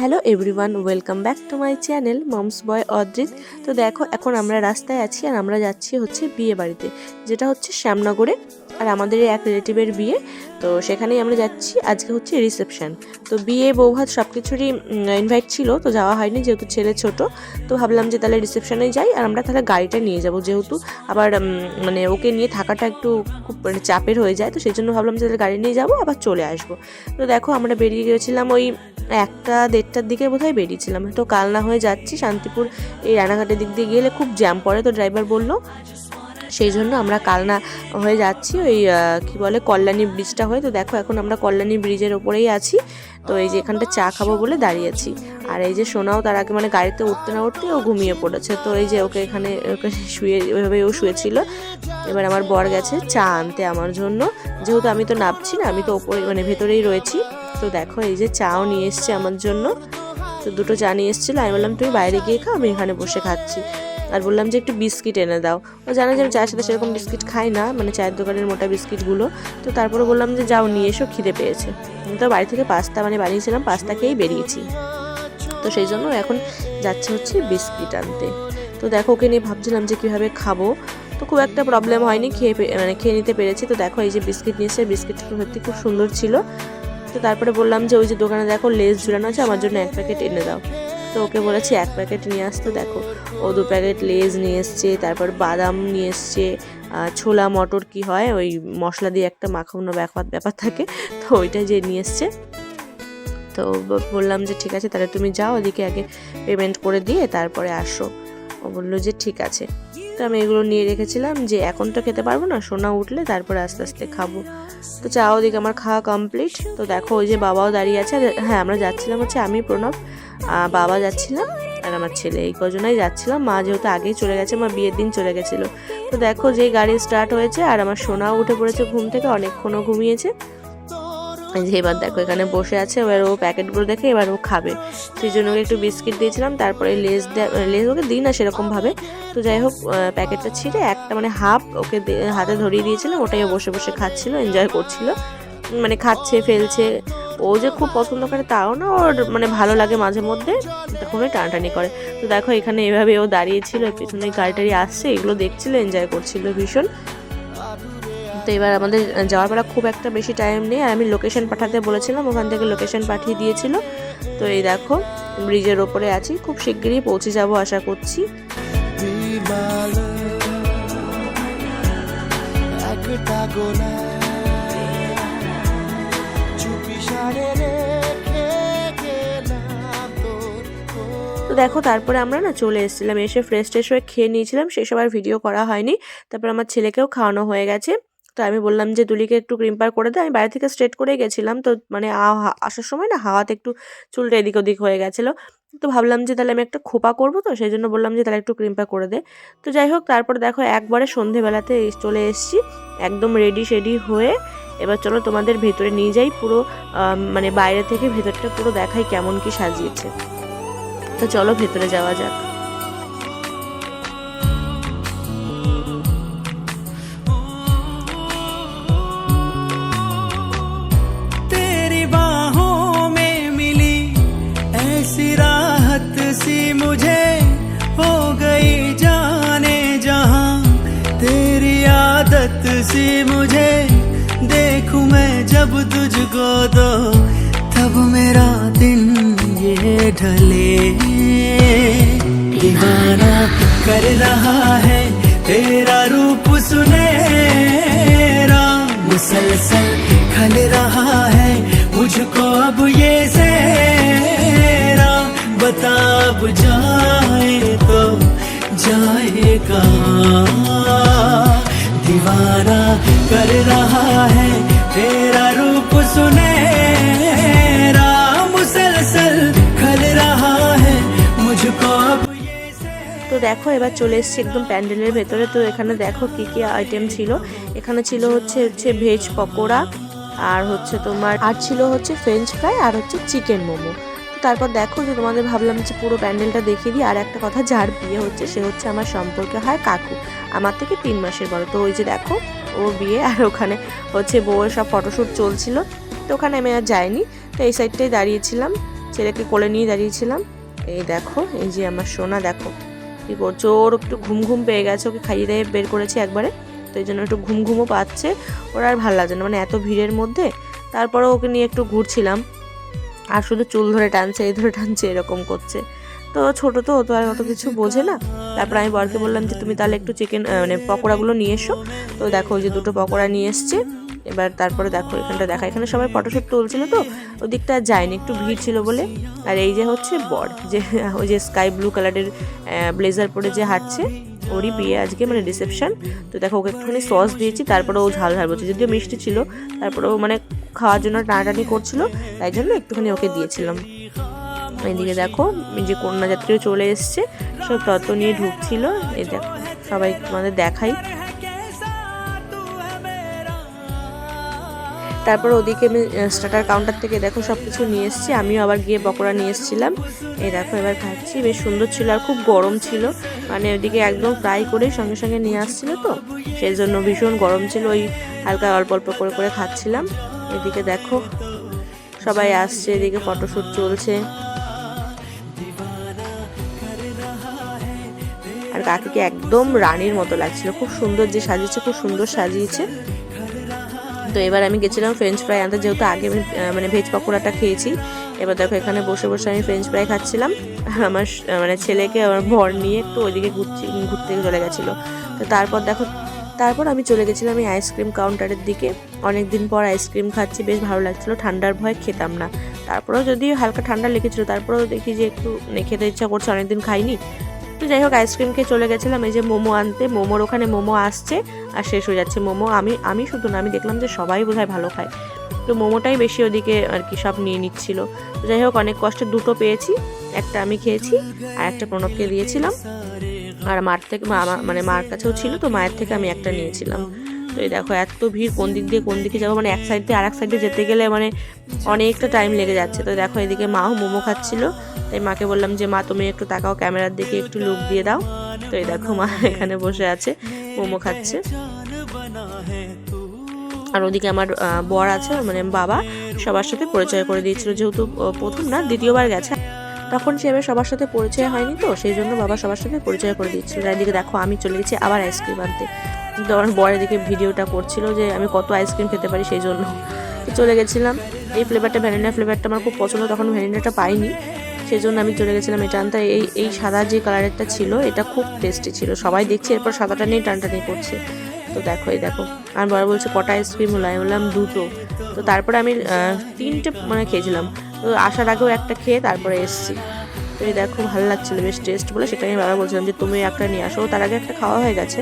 Hello everyone, welcome back to my channel mom's boy Adrit. তো দেখো, এখন আমরা রাস্তায় আছি আর আমরা যাচ্ছি হচ্ছে বিয়ে বাড়িতে, যেটা হচ্ছে শ্যামনগরে আর আমাদের এক রিলেটিভের বিয়ে। তো সেখানেই আমরা যাচ্ছি, আজকে হচ্ছে রিসেপশন। তো বিয়ে, বৌভাত সব কিছুরই ইনভাইট ছিল, তো যাওয়া হয়নি যেহেতু ছেলে ছোট। তো ভাবলাম যে তাহলে রিসেপশনে যাই আর আমরা তাহলে গাড়িটা নিয়ে যাব যেহেতু আবার মানে ওকে নিয়ে থাকাটা একটু খুব মানে চাপের হয়ে যায়। তো সেই জন্য ভাবলাম যে তাহলে গাড়ি নিয়ে যাব, আবার চলে আসব। তো দেখো আমরা বেরিয়ে গেছিলাম ওই একটা দেড়টার দিকে বোধহয় বেরিয়েছিলাম। তো কালনা হয়ে যাচ্ছি, শান্তিপুর এই রানাঘাটের দিক দিয়ে গেলে খুব জ্যাম পড়ে, তো ড্রাইভার বলল। সেই জন্য আমরা কালনা হয়ে যাচ্ছি, ওই কি বলে, কল্যাণী ব্রিজটা হয়ে। তো দেখো এখন আমরা কল্যাণী ব্রিজের ওপরেই আছি, তো এই যে এখানটা চা খাব বলে দাঁড়িয়েছি আর এই যে সোনাও তার আগে মানে গাড়িতে উঠতে না উঠতে ও ঘুমিয়ে পড়েছে। তো এই যে ওকে এখানে, ওকে শুয়ে ওইভাবে ও শুয়েছিল। এবার আমার বর গেছে চা আনতে আমার জন্য। যেহেতু আমি তো নামছি না, আমি তো ওপরে মানে ভেতরেই রয়েছি। তো দেখো, এই যে চাও নিয়ে এসছে আমার জন্য। তো দুটো চা নিয়ে এসেছিল। আমি বললাম, তুমি বাইরে গিয়ে খাও, আমি এখানে বসে খাচ্ছি। আর বললাম যে, একটু বিস্কিট এনে দাও। ও জানে যে আমি চায়ের সাথে সেরকম বিস্কিট খাই না মানে চায়ের দোকানের মোটা বিস্কিটগুলো। তো তারপরে বললাম যে, যাও, নিয়ে এসো, খিদে পেয়েছে। তো বাড়ি থেকে পাস্তা মানে বানিয়েছিলাম, পাস্তা খেয়েই বেরিয়েছি। তো সেই জন্য এখন যাচ্ছে হচ্ছে বিস্কিট আনতে। তো দেখো, ওকে নিয়ে ভাবছিলাম যে, কীভাবে খাব। তো খুব একটা প্রবলেম হয়নি, খেয়ে মানে খেয়ে নিতে পেরেছি। তো দেখো, এই যে বিস্কিট নিয়েছে বিস্কিটটা সত্যি খুব সুন্দর ছিল। তো তারপরে বললাম যে, ওই যে দোকানে দেখো লেস ঝুলানো আছে, আমার জন্য এক প্যাকেট এনে দাও। তো ওকে বলেছি, এক প্যাকেট নিয়ে আসতে দেখো। ও দু প্যাকেট লেজ নিয়ে এসছে, তারপর বাদাম নিয়ে এসছে ছোলা, মটর কি হয়, ওই মশলা দিয়ে একটা মাখানো ব্যাপার ব্যাপার থাকে। তো ওইটা যে নিয়ে এসছে। তো বললাম যে, ঠিক আছে, তাহলে তুমি যাও, ওদিকে আগে পেমেন্ট করে দিয়ে তারপরে আসো। ও বলল যে, ঠিক আছে। তো আমি এগুলো নিয়ে রেখেছিলাম যে, এখন তো খেতে পারব না, সোনা উঠলে তারপরে আস্তে আস্তে খাব। তো চা ওদিকে আমার খাওয়া কমপ্লিট তো দেখো ওই যে বাবাও দাঁড়িয়ে আছে হ্যাঁ আমরা যাচ্ছিলাম হচ্ছে আমি, প্রণব বাবা যাচ্ছিলাম, আর আমার ছেলে এই কজনাই যাচ্ছিলাম। মা যেহেতু আগেই চলে গেছে, মা বিয়ের দিন চলে গেছিল। তো দেখো যে গাড়ি স্টার্ট হয়েছে, আর আমার সোনাও উঠে পড়েছে ঘুম থেকে, অনেকক্ষণও ঘুমিয়েছে। যে এবার দেখো এখানে বসে আছে, এবার ও প্যাকেটগুলো দেখে এবার ও খাবে। সেই জন্য ওকে একটু বিস্কিট দিয়েছিলাম, তারপরে লেস লেস ওকে দিই না সেরকমভাবে। তো যাই হোক প্যাকেটটা ছিঁড়ে একটা মানে হাফ ওকে হাতে ধরিয়ে দিয়েছিলাম, ওটাই ও বসে বসে খাচ্ছিল এনজয় করছিল। মানে খাচ্ছে, ফেলছে। ও যে খুব পছন্দ করে তাও না, ওর মানে ভালো লাগে মাঝে মধ্যে তখনই টানাটানি করে। তো দেখো এখানে এভাবে ও দাঁড়িয়েছিল পেছনে গাড়ি টাড়ি আসছে, এগুলো দেখছিল এনজয় করছিল ভীষণ। তো এবার আমাদের যাওয়ার বেলা খুব একটা বেশি টাইম নেই। আর আমি লোকেশন পাঠাতে বলেছিলাম ওখান থেকে লোকেশন পাঠিয়ে দিয়েছিল। তো এই দেখো ব্রিজের ওপরে আছি। খুব শিগগিরই পৌঁছে যাব আশা করছি। তো দেখো তারপরে আমরা না চলে এসেছিলাম। এসে ফ্রেশ ট্রেশ হয়ে খেয়ে নিয়েছিলাম। সেসব আর ভিডিও করা হয়নি। তারপর আমার ছেলেকেও খাওয়ানো হয়ে গেছে। তো আমি বললাম যে তুলিকে একটু ক্রিম পার করে দে। আমি বাড়ি থেকে স্ট্রেট করে গেছিলাম। তো মানে আসার সময় না হাওয়াতে একটু চুলটা এদিক ওদিক হয়ে গেছিল। তো ভাবলাম যে, তাহলে আমি একটা খোপা করব তো? সেই জন্য বললাম যে, তাহলে একটু ক্রিম পার করে দে। তো যাই হোক, তারপরে দেখো একবারে সন্ধেবেলাতে চলে এসেছি। একদম রেডি শেডি হয়ে এবার চলো তোমাদের ভেতরে নিয়ে যাই পুরো মানে বাইরে থেকে ভেতরটা পুরো দেখাই কেমন কি সাজিয়েছে। তো চলো ভেতরে যাওয়া যাক। आदत सी मुझे देखूँ मैं जब तुझको दो तब मेरा दिन ये ढले। दीवाना कर रहा है तेरा रूप सुनेरा मुसलसल खल रहा है मुझको अब ये सेरा बता अब जाए कर रहा है तेरा रूप सुनेरा मुसलसल खल रहा है मुझको अब ये सेरा তো দেখো এবার চলে এসেছি একদম প্যান্ডেলের ভেতরে তো এখানে দেখো কি কি আইটেম ছিল এখানে ছিল হচ্ছে হচ্ছে ভেজ পকোড়া আর হচ্ছে তোমার আর ছিল হচ্ছে ফ্রেঞ্চ ফ্রাই আর হচ্ছে চিকেন মোমো তো তারপর দেখো যে তোমাদের ভাবলাম যে পুরো প্যান্ডেলটা দেখিয়ে দিই, আর একটা কথা, যার বিয়ে হচ্ছে সে হচ্ছে আমার সম্পর্কে হয় কাকু। আমার থেকে তিন মাসের বড়। তো ওই যে দেখো, ও বিয়ে, আর ওখানে হচ্ছে বউয়ের সব ফটোশ্যুট চলছিল। তো ওখানে আমি আর যাইনি। তো এই সাইডটাই দাঁড়িয়েছিলাম। ছেলেকে কোলে নিয়ে দাঁড়িয়েছিলাম। এই দেখো, এই যে আমার সোনা, দেখো কি করছে। ওর একটু ঘুম ঘুম পেয়ে গেছে, ওকে খাইয়ে দিয়ে বের করেছি একবারে। তো এই জন্য একটু ঘুম ঘুমও পাচ্ছে। ওর আর ভালো লাগছে না। মানে এত ভিড়ের মধ্যে। তারপরে ওকে নিয়ে একটু ঘুরছিলাম। আর শুধু চুল ধরে টানছে, এই ধরে টানছে, এরকম করছে। তো ছোট তো তো আর অত কিছু বোঝে না। তারপর আমি বরকে বললাম যে, তুমি তাহলে একটু চিকেন মানে পকোড়াগুলো নিয়ে এসো। তো দেখো যে দুটো পকোড়া নিয়ে এসছে। এবার তারপরে দেখো এখানটা দেখা। এখানে সবাই ফটোশ্যুট তুলছিল তো, ওদিকটা যায়নি, একটু ভিড় ছিল বলে। আর এই যে হচ্ছে বর, যে ওই যে স্কাই ব্লু কালারের ব্লেজার পরে যে হাঁটছে, ওরই বিয়ে আজকে মানে রিসেপশন তো দেখো ওকে একটুখানি সস দিয়েছি, তারপরে ও ঝাল ঝাল বলছে। যদিও মিষ্টি ছিল, তারপরে ও মানে খাওয়ার জন্য টানাটানি করছিল, তাই জন্য একটুখানি ওকে দিয়েছিলাম। এদিকে দেখো যে কন্যা যাত্রীও চলে এসছে, সব তত্ত্ব নিয়ে ঢুকছিল। এই দেখো, সবাই তোমাদের দেখাই। তারপর ওদিকে আমি স্টার্টার কাউন্টার থেকে দেখো সব কিছু নিয়ে এসেছি, আমিও আবার গিয়ে পকোড়া নিয়ে এসেছিলাম। এই দেখো, এবার খাচ্ছি, বেশ সুন্দর ছিল আর খুব গরম ছিল। মানে ওদিকে একদম ফ্রাই করে সঙ্গে সঙ্গে নিয়ে আসছিল তো, সেই জন্য ভীষণ গরম ছিল, ওই হালকা অল্প অল্প করে করে খাচ্ছিলাম। এদিকে দেখো, সবাই আসছে, এদিকে ফটোশ্যুট চলছে। আর কাকিকে একদম রানীর মতো লাগছিল, খুব সুন্দর যে সাজিয়েছে, খুব সুন্দর সাজিয়েছে। তো এবার আমি গেছিলাম ফ্রেঞ্চ ফ্রাই আনতে, যেহেতু আগে আমি মানে ভেজ পকোড়াটা খেয়েছি, এবার দেখো এখানে বসে বসে আমি ফ্রেঞ্চ ফ্রাই খাচ্ছিলাম। আমার মানে ছেলেকে, আমার ভর নিয়ে একটু ওইদিকে ঘুরছি, ঘুরতে চলে গেছিল। তো তারপর দেখো তারপর আমি চলে গেছিলাম এই আইসক্রিম কাউন্টারের দিকে। অনেক দিন পর আইসক্রিম খাচ্ছি, বেশ ভালো লাগছিল। ঠান্ডার ভয় খেতাম না। তারপরেও যদি হালকা ঠান্ডা লেগেছিলো, তারপরেও দেখি যে একটু মানে খেতে ইচ্ছা করছে, অনেকদিন খাইনি। তো যাই হোক, আইসক্রিম খেয়ে চলে গেছিলাম, এই যে মোমো আনতে। মোমোর ওখানে মোমো আসছে আর শেষ হয়ে যাচ্ছে মোমো। আমি আমি শুধু না, আমি দেখলাম যে সবাই বোধহয় ভালো খায়। তো মোমোটাই বেশি ওদিকে আর কি সব নিয়ে নিচ্ছিল। যাই হোক, অনেক কষ্টে দুটো পেয়েছি। একটা আমি খেয়েছি আর একটা প্রণবকে দিয়েছিলাম। আর মার থেকে মানে মার কাছেও ছিল তো, মায়ের থেকে আমি একটা নিয়েছিলাম। তো এই দেখো, এত ভিড় কোন দিক দিয়ে কোন দিকে যাব মানে এক সাইড দিয়ে আর এক সাইডে যেতে গেলে মানে অনেকটা টাইম লেগে যাচ্ছে। তো দেখো, এদিকে মাও মোমো খাচ্ছিল। তাই মাকে বললাম যে, মা, তুমি একটু তাকাও, ক্যামেরার দিকে একটু লুক দিয়ে দাও। তো এই দেখো, মা এখানে বসে আছে, মোমো খাচ্ছে। আর ওদিকে আমার বর আছে মানে বাবা সবার সাথে পরিচয় করে দিয়েছিল, যেহেতু প্রথম না, দ্বিতীয়বার গেছে। তখন সেভাবে সবার সাথে পরিচয় হয়নি তো, সেই জন্য বাবা সবার সাথে পরিচয় করে দিচ্ছিল। এদিকে দেখো, আমি চলে গেছি আবার আইসক্রিম আনতে। কিন্তু আমার বর এদিকে ভিডিওটা করছিল যে আমি কত আইসক্রিম খেতে পারি সেই জন্য। চলে গেছিলাম। এই ফ্লেভারটা ভ্যানিলা ফ্লেভারটা আমার খুব পছন্দ, তখন ভ্যানিলাটা পাইনি। সেই জন্য আমি চলে গেছিলাম এটা আনতে এই এই সাদা যে কালারেরটা ছিল, এটা খুব টেস্টি ছিল। সবাই দেখছে, এরপর সাদাটা নিয়ে টানটানি করছে। তো দেখো, এই দেখো। আর বড় বলছে, কটা আইসক্রিম হলো আমি বললাম, দুটো। তো তারপরে আমি তিনটে মানে খেয়েছিলাম। তো আসার আগেও একটা খেয়ে তারপরে এসেছি। তো এই দেখো, ভালো লাগছিল, বেশ টেস্ট বলে। সেটা আমি বাবা বলছিলাম যে, তুমি একটা নিয়ে আসো। তার আগে একটা খাওয়া হয়ে গেছে।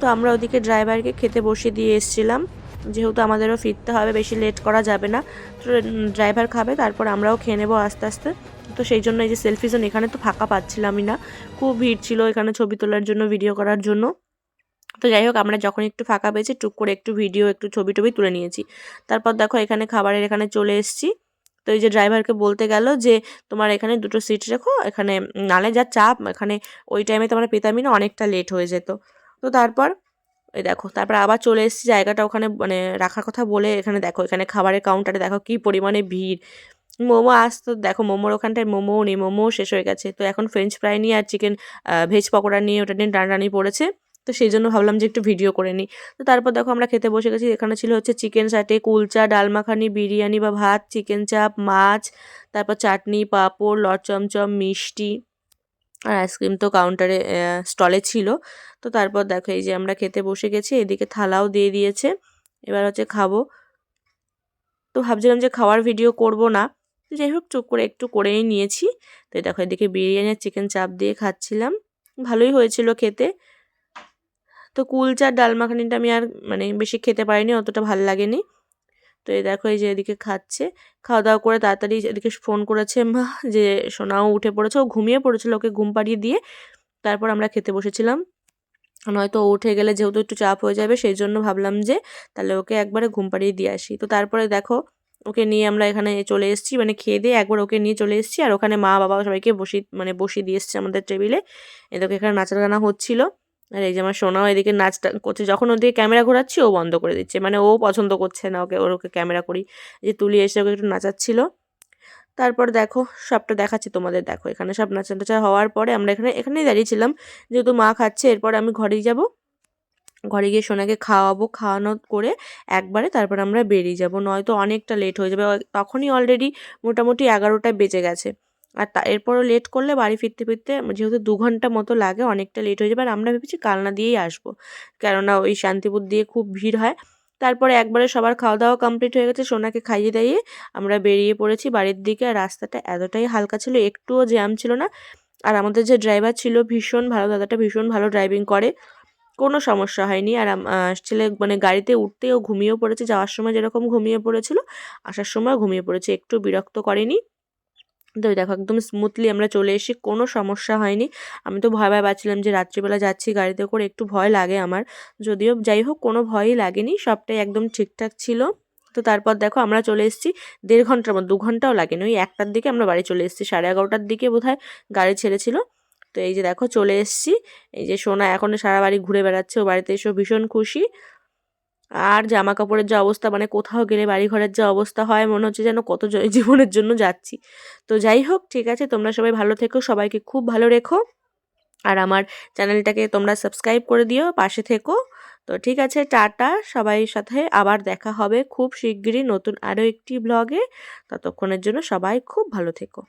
তো আমরা ওদিকে ড্রাইভারকে খেতে বসিয়ে দিয়ে এসেছিলাম। যেহেতু আমাদেরও ফিরতে হবে, বেশি লেট করা যাবে না। তো ড্রাইভার খাবে, তারপর আমরাও খেয়ে নেব আস্তে আস্তে। তো সেই জন্য এই যে সেলফি জোন এখানে তো ফাঁকা পাচ্ছিলামই না। খুব ভিড় ছিল এখানে ছবি তোলার জন্য ভিডিও করার জন্য। তো যাই হোক, আমরা যখন একটু ফাঁকা পেয়েছি, টুক করে একটু ভিডিও একটু ছবি টবি তুলে নিয়েছি। তারপর দেখো, এখানে খাবারের এখানে চলে এসেছি। তো এই যে ড্রাইভারকে বলতে গেল যে, তোমার এখানে দুটো সিট রেখো, এখানে নালে যা চাপ, এখানে ওই টাইমে তো আমরা পেতামই না, অনেকটা লেট হয়ে যেত। তো তারপর, এই দেখো, তারপর আবার চলে এসেছি জায়গাটা ওখানে মানে রাখার কথা বলে এখানে দেখো, এখানে খাবারের কাউন্টারে দেখো কি পরিমাণে ভিড়। মোমো আসতো দেখো মোমোর ওখানটায় মোমোও নেই মোমোও শেষ হয়ে গেছে। তো এখন ফ্রেঞ্চ ফ্রাই নিয়ে আর চিকেন ভেজ পকোড়া নিয়ে ওটা নিয়ে টানাটানি পড়েছে। তো সেই জন্য ভাবলাম যে একটু ভিডিও করে নিই। তো তারপর দেখো আমরা খেতে বসে গেছি, এখানে ছিল হচ্ছে চিকেন সাটে কুলচা, ডাল মাখানি, বিরিয়ানি বা ভাত চিকেন চাপ মাছ, তারপর চাটনি, পাঁপড়, লট চমচম, মিষ্টি। আর আইসক্রিম তো কাউন্টারে স্টলে ছিল। তো তারপর দেখো এই যে আমরা খেতে বসে গেছি, এদিকে থালাও দিয়ে দিয়েছে। এবার হচ্ছে খাব। তো ভাবছিলাম যে খাওয়ার ভিডিও করব না। তো যাই হোক, চুপ করে একটু করেই নিয়েছি। তো দেখো এদিকে বিরিয়ানি আর চিকেন চাপ দিয়ে খাচ্ছিলাম। ভালোই হয়েছিল খেতে। তো কুলচা আর ডাল মাখানিটা আমি আর মানে বেশি খেতে পারিনি, অতটা ভালো লাগেনি। তো এই দেখো এই যে এদিকে খাচ্ছে। খাওয়া দাওয়া করে তাড়াতাড়ি এদিকে ফোন করেছে মা যে সোনাও উঠে পড়েছে, ও ঘুমিয়ে পড়েছিল ওকে ঘুম পাড়িয়ে দিয়ে। তারপর আমরা খেতে বসেছিলাম। নয়তো উঠে গেলে যেহেতু একটু চাপ হয়ে যাবে, সেই জন্য ভাবলাম যে তাহলে ওকে একবারে ঘুম পাড়িয়ে দিয়ে আসি। তো তারপরে দেখো ওকে নিয়ে আমরা এখানে চলে এসেছি মানে খেয়ে দিয়ে একবার ওকে নিয়ে চলে এসেছি। আর ওখানে মা বাবা সবাইকে বসি মানে বসিয়ে দিয়ে এসছে আমাদের টেবিলে। এদেরকে এখানে নাচার গানা হচ্ছিল। আর এই যে আমার সোনাও এদিকে নাচটা করছে, যখন ওদিকে ক্যামেরা ঘোরাচ্ছি, ও বন্ধ করে দিচ্ছে। মানে ও পছন্দ করছে না ওকে, ওর ওকে ক্যামেরা করি। যে তুলি এসে ওকে একটু নাচাচ্ছিল। তারপর দেখো, সবটা দেখাচ্ছি তোমাদের। দেখো, এখানে সব নাচা টাচা হওয়ার পরে আমরা এখানে, এখানেই দাঁড়িয়েছিলাম যেহেতু মা খাচ্ছে, এরপর আমি ঘরেই যাব। ঘরে গিয়ে সোনাকে খাওয়াবো, খাওয়ানো করে একবারে তারপর আমরা বেরিয়ে যাব। নয়তো অনেকটা লেট হয়ে যাবে, তখনই অলরেডি মোটামুটি এগারোটা বেজে গেছে। আর তা, এরপরও লেট করলে বাড়ি ফিরতে ফিরতে যেহেতু দু ঘণ্টা মতো লাগে, অনেকটা লেট হয়ে যাবে। আর আমরা ভেবেছি কালনা দিয়েই আসব। কেননা ওই শান্তিপুর দিয়ে খুব ভিড় হয়। তারপরে একবারে সবার খাওয়া দাওয়া কমপ্লিট হয়ে গেছে, সোনাকে খাইয়ে দাইয়ে আমরা বেরিয়ে পড়েছি বাড়ির দিকে। আর রাস্তাটা এতটাই হালকা ছিল, একটুও জ্যাম ছিল না। আর আমাদের যে ড্রাইভার ছিল ভীষণ ভালো, দাদাটা ভীষণ ভালো ড্রাইভিং করে। কোনো সমস্যা হয়নি। আর ছেলে মানে গাড়িতে উঠতেও ঘুমিয়েও পড়েছে। যাওয়ার সময় যেরকম ঘুমিয়ে পড়েছিল, আসার সময় ঘুমিয়ে পড়েছে। একটু বিরক্ত করেনি। তো দেখো একদম স্মুথলি আমরা চলে এসেছি, কোনো সমস্যা হয়নি। আমি তো ভয় ভয় পাচ্ছিলাম যে রাত্রিবেলা যাচ্ছি গাড়িতে করে, একটু ভয় লাগে আমার। যদিও যাই হোক, কোনো ভয়ই লাগেনি, সবটাই একদম ঠিকঠাক ছিল। তো তারপর দেখো আমরা চলে এসেছি, দেড় ঘণ্টার মতো, দু ঘন্টাও লাগেনি। ওই একটার দিকে আমরা বাড়ি চলে এসেছি, সাড়ে এগারোটার দিকে বোধহয় গাড়ি ছেড়েছিল। তো এই যে দেখো চলে এসেছি, এই যে সোনা এখন সারা বাড়ি ঘুরে বেড়াচ্ছে, ও বাড়িতে এসেও ভীষণ খুশি। আর জামা কাপড়ের যে অবস্থা মানে কোথাও গেলে বাড়ি ঘরের যে অবস্থা হয়, মনে হচ্ছে যেন কত জীবনের জন্য যাচ্ছি। তো যাই হোক, ঠিক আছে, তোমরা সবাই ভালো থেকো, সবাইকে খুব ভালো রেখো। আর আমার চ্যানেলটাকে তোমরা সাবস্ক্রাইব করে দিও, পাশে থেকো। তো ঠিক আছে, টাটা, সবাই সাথে আবার দেখা হবে খুব শিগগিরই নতুন আরও একটি ব্লগে। ততক্ষণের জন্য সবাই খুব ভালো থেকো।